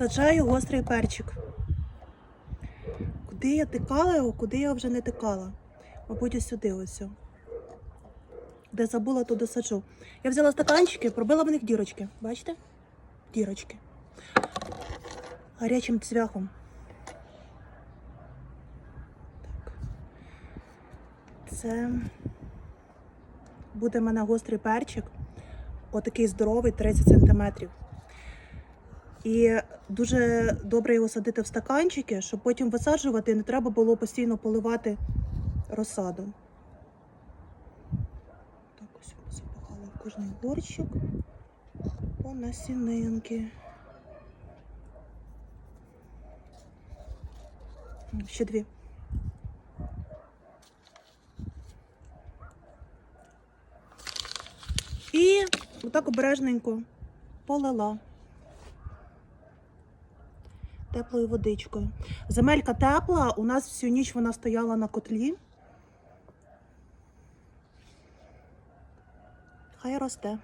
Саджаю гострий перчик. Куди я тикала його, куди я вже не тикала. Мабуть, ось сюди ось. Де забула, туди саджу. Я взяла стаканчики, пробила в них дірочки. Бачите? Дірочки. Гарячим цвяхом. Так. Це буде в мене гострий перчик. Отакий здоровий, 30 сантиметрів. І дуже добре його садити в стаканчики, щоб потім висаджувати, і не треба було постійно поливати розсаду. Так ось запахала в кожний горщик по насінинки. Ще дві. І отак обережненько полила теплою водичкою. Земелька тепла, у нас всю ніч вона стояла на котлі. Хай росте.